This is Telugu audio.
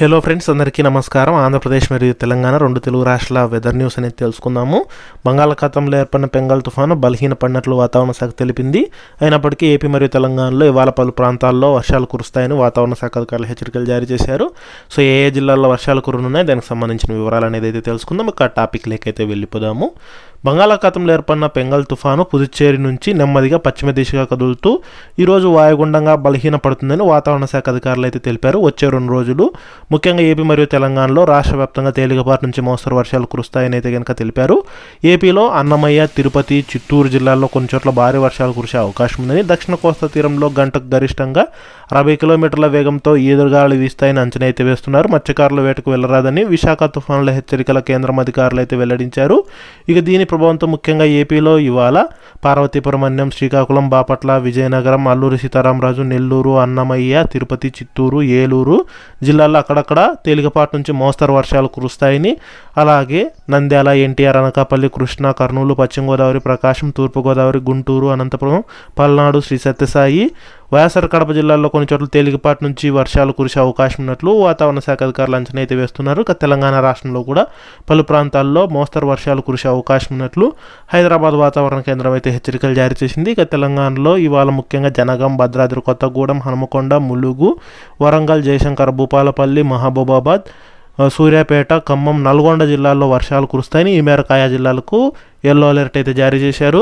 హలో ఫ్రెండ్స్ అందరికీ నమస్కారం. ఆంధ్రప్రదేశ్ మరియు తెలంగాణ రెండు తెలుగు రాష్ట్రాల వెదర్ న్యూస్ అనేది తెలుసుకుందాము. బంగాళాఖాతంలో ఏర్పడిన బెంగాల్ తుఫాను బలహీనపడినట్లు వాతావరణ శాఖ తెలిపింది. అయినప్పటికీ ఏపీ మరియు తెలంగాణలో ఇవాళ పలు ప్రాంతాల్లో వర్షాలు కురుస్తాయని వాతావరణ శాఖ అధికారులు హెచ్చరికలు జారీ చేశారు. సో ఏ ఏ జిల్లాల్లో వర్షాలు కురునున్నాయి దానికి సంబంధించిన వివరాలు అనేది అయితే తెలుసుకుందాం. ఇక టాపిక్ లేకైతే వెళ్ళిపోదాము. బంగాళాఖాతంలో ఏర్పడిన బెంగాల్ తుఫాను పుదుచ్చేరి నుంచి నెమ్మదిగా పశ్చిమ దిశగా కదులుతూ ఈరోజు వాయుగుండంగా బలహీనపడుతుందని వాతావరణ శాఖ అధికారులు అయితే తెలిపారు. వచ్చే రెండు రోజులు ముఖ్యంగా ఏపీ మరియు తెలంగాణలో రాష్ట్ర వ్యాప్తంగా తేలికపాటి నుంచి మోస్తరు వర్షాలు కురుస్తాయని అయితే కనుక తెలిపారు. ఏపీలో అన్నమయ్య తిరుపతి చిత్తూరు జిల్లాల్లో కొన్ని చోట్ల భారీ వర్షాలు కురిసే అవకాశం ఉందని దక్షిణ కోస్తా తీరంలో గంటకు గరిష్టంగా అరవై కిలోమీటర్ల వేగంతో ఈదురుగాలు వీస్తాయని అంచనా అయితే వేస్తున్నారు. మత్స్యకారుల వేటకు వెళ్ళరాదని విశాఖ తుఫానుల హెచ్చరికల కేంద్రం అధికారులు అయితే వెల్లడించారు. ఇక దీని ప్రభావంతో ముఖ్యంగా ఏపీలో ఇవాళ పార్వతీపురం అన్యం శ్రీకాకుళం బాపట్ల విజయనగరం అల్లూరి సీతారామరాజు నెల్లూరు అన్నమయ్య తిరుపతి చిత్తూరు ఏలూరు జిల్లాల్లో అక్కడక్కడ తేలికపాటి నుంచి మోస్తరు వర్షాలు కురుస్తాయని అలాగే నంద్యాల ఎన్టీఆర్ అనకాపల్లి కృష్ణా కర్నూలు పశ్చిమ గోదావరి ప్రకాశం తూర్పుగోదావరి గుంటూరు అనంతపురం పల్నాడు శ్రీ సత్యసాయి వైఎస్ఆర్ కడప జిల్లాలో కొన్ని చోట్ల తేలికపాటి నుంచి వర్షాలు కురిసే అవకాశం ఉన్నట్లు వాతావరణ శాఖ అధికారులు అంచనా అయితే వేస్తున్నారు. తెలంగాణ రాష్ట్రంలో కూడా పలు ప్రాంతాల్లో మోస్తరు వర్షాలు కురిసే అవకాశం ఉన్నట్లు హైదరాబాద్ వాతావరణ కేంద్రం అయితే హెచ్చరికలు జారీ చేసింది. ఇక తెలంగాణలో ఇవాళ ముఖ్యంగా జనగం భద్రాద్రి కొత్తగూడెం హనుమకొండ ములుగు వరంగల్ జయశంకర్ భూపాలపల్లి మహబూబాబాద్ సూర్యాపేట ఖమ్మం నల్గొండ జిల్లాల్లో వర్షాలు కురుస్తాయని ఈ మేరకు ఆయా జిల్లాలకు ఎల్లో అలర్ట్ అయితే జారీ చేశారు.